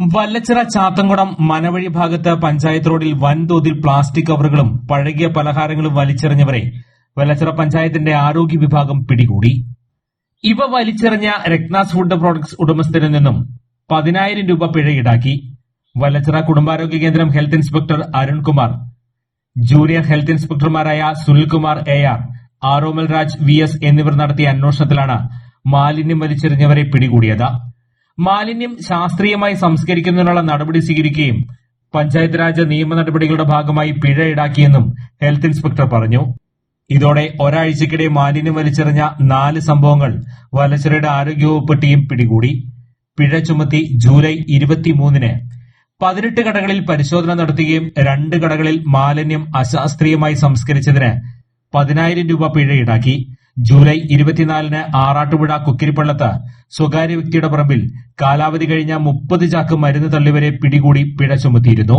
വല്ലച്ചിറ ചാത്തങ്കുടം മനവഴി ഭാഗത്ത് പഞ്ചായത്ത് റോഡിൽ വൻതോതിൽ പ്ലാസ്റ്റിക് കവറുകളും പഴകിയ പലഹാരങ്ങളും വലിച്ചെറിഞ്ഞവരെ വല്ലച്ചിറ പഞ്ചായത്തിന്റെ ആരോഗ്യ വിഭാഗം പിടികൂടി. ഇവ വലിച്ചെറിഞ്ഞ രത്നാസ് ഫുഡ് പ്രോഡക്ട്സ് ഉടമസ്ഥരിൽ നിന്നും പതിനായിരം രൂപ പിഴ ഈടാക്കി. വല്ലച്ചിറ കുടുംബാരോഗ്യ കേന്ദ്രം health inspector Arunkumar junior health ഇൻസ്പെക്ടർമാരായ Sunilkumar A R Aromal Raj V S എന്നിവർ നടത്തിയ അന്വേഷണത്തിലാണ് മാലിന്യം വലിച്ചെറിഞ്ഞവരെ പിടികൂടിയത്. മാലിന്യം ശാസ്ത്രീയമായി സംസ്കരിക്കുന്നതിനുള്ള നടപടി സ്വീകരിക്കുകയും പഞ്ചായത്ത് രാജ് നിയമ നടപടികളുടെ ഭാഗമായി പിഴ ഈടാക്കിയെന്നും ഹെൽത്ത് ഇൻസ്പെക്ടർ പറഞ്ഞു. ഇതോടെ ഒരാഴ്ചക്കിടെ മാലിന്യം വലിച്ചെറിഞ്ഞ നാല് സംഭവങ്ങൾ വലച്ചിറയുടെ ആരോഗ്യവകുപ്പ് ടീം പിടികൂടി. പിഴ ചുമത്തി ജൂലൈ ഇരുപത്തിമൂന്നിന് പതിനെട്ട് കടകളിൽ പരിശോധന നടത്തുകയും രണ്ട് കടകളിൽ മാലിന്യം അശാസ്ത്രീയമായി സംസ്കരിച്ചതിന് പതിനായിരം രൂപ പിഴ ഈടാക്കി. ജൂലൈ ഇരുപത്തിനാലിന് ആറാട്ടുപുഴ കുക്കിരിപ്പള്ളത്ത് സ്വകാര്യ വ്യക്തിയുടെ പറമ്പിൽ കാലാവധി കഴിഞ്ഞ മുപ്പത് ചാക്ക് മരുന്ന് തള്ളിവരെ പിടികൂടി പിഴ ചുമത്തിയിരുന്നു.